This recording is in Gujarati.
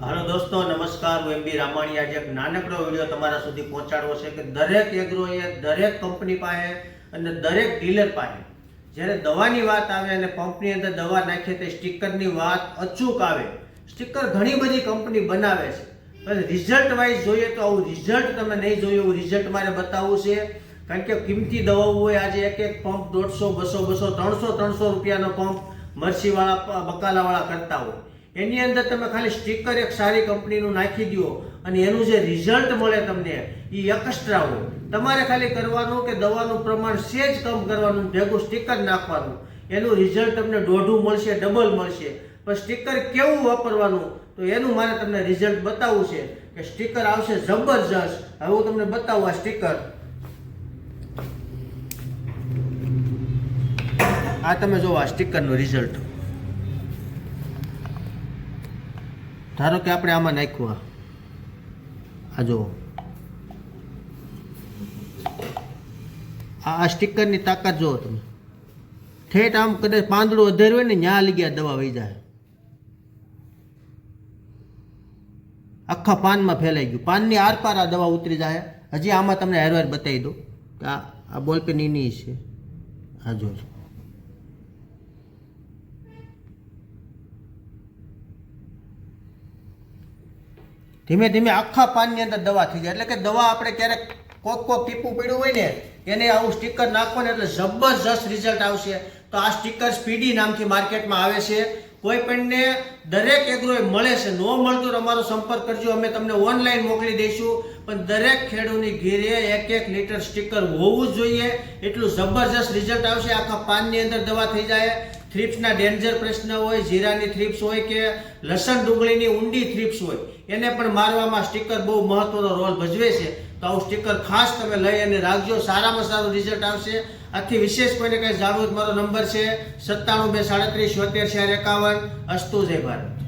હાલો દોસ્તો, નમસ્કાર. હું એમબી રામાણી. આજે એક નાનકડો વીડિયો તમારા સુધી પહોંચાડવો છે કે દરેક એગ્રોએ દરેક કંપની પાસે અને દરેક ડીલર પાસે જ્યારે દવાની વાત આવે અને પંપની અંદર દવા નાખીએ તે સ્ટીકરની વાત અચૂક આવે. સ્ટીકર ઘણી બધી કંપની બનાવે છે. પણ રિઝલ્ટ વાઇઝ જોઈએ તો આવું રિઝલ્ટ તમે નહીં જોયું, એવું રિઝલ્ટ મારે બતાવવું છે. કારણ કે કિંમતી દવાઓ હોય, આજે એક એક પંપ દોઢસો, બસો બસો, ત્રણસો ત્રણસો રૂપિયાનો પંપ મરસીવાળા, બકાલાવાળા કરતા હોય. એની અંદર તમે ખાલી સ્ટીકર એક સારી કંપનીનું નાખી દો અને એનું જે રિઝલ્ટ મળે તમને એ એક્સ્ટ્રા હોય. તમારે ખાલી કરવાનું કે દવાનું પ્રમાણ સેજ કમ કરવાનું, ભેગું સ્ટીકર નાખવાનું. એનું રિઝલ્ટ તમને દોઢું મળશે ડબલ મળશે. પણ સ્ટીકર કેવું વાપરવાનું? તો એનું મારે તમને રિઝલ્ટ બતાવવું છે કે સ્ટીકર આવશે જબરજસ્ત. હવે હું તમને બતાવું આ સ્ટીકર આ તમે જો આ સ્ટીકરનું રિઝલ્ટ ધારો કે આપણે આમાં નાખ્યું આ. જુઓ. આ સ્ટીકરની તાકાત જુઓ તમે. ઠેઠ આમ કદાચ પાંદડું અધેર હોય ને, ન્યા લઈ ગયા દવા વહી જાય. આખા પાનમાં ફેલાઈ ગયું. પાનની આરપાર આ દવા ઉતરી જાય. હજી આમાં તમને હેરવાર બતાવી કે આ બોલપેન એની છે. આ જોજો ધીમે ધીમે આખા પાનની અંદર દવા થઈ જાય. એટલે કે દવા આપણે ક્યારેક કોક કોક ટીપું પડ્યું હોય ને, એને આવું સ્ટીકર નાખો એટલે જબરજસ્ત રિઝલ્ટ આવશે. તો આ સ્ટીકર સ્પીડી નામથી માર્કેટમાં આવે છે. કોઈ પણને દરેક એગ્રોએ મળે છે. ન મળતું અમારો સંપર્ક કરજો. અમે તમને ઓનલાઈન મોકલી દઈશું. પણ દરેક ખેડૂતની ઘેરે એક એક લીટર સ્ટીકર હોવું જ જોઈએ. એટલું જબરજસ્ત રિઝલ્ટ આવશે. આખા પાનની અંદર દવા થઈ જાય. થ્રીપ્સના ડેન્જર પ્રશ્ન હોય, જીરાની થ્રીપ્સ હોય કે લસણ ડુંગળીની ઊંડી થ્રીપ્સ હોય, એને પણ મારવામાં સ્ટીકર બહુ મહત્વનો રોલ ભજવે છે. તો આવું સ્ટીકર ખાસ તમે લઈ અને રાખજો. સારામાં સારું રિઝલ્ટ આવશે. આથી વિશેષ કોઈને કંઈ જાણવું મારો નંબર છે સત્તાણું બે સાડત્રીસ, છોતેર ચાર એકાવન. અસ્તુ જય ભારત.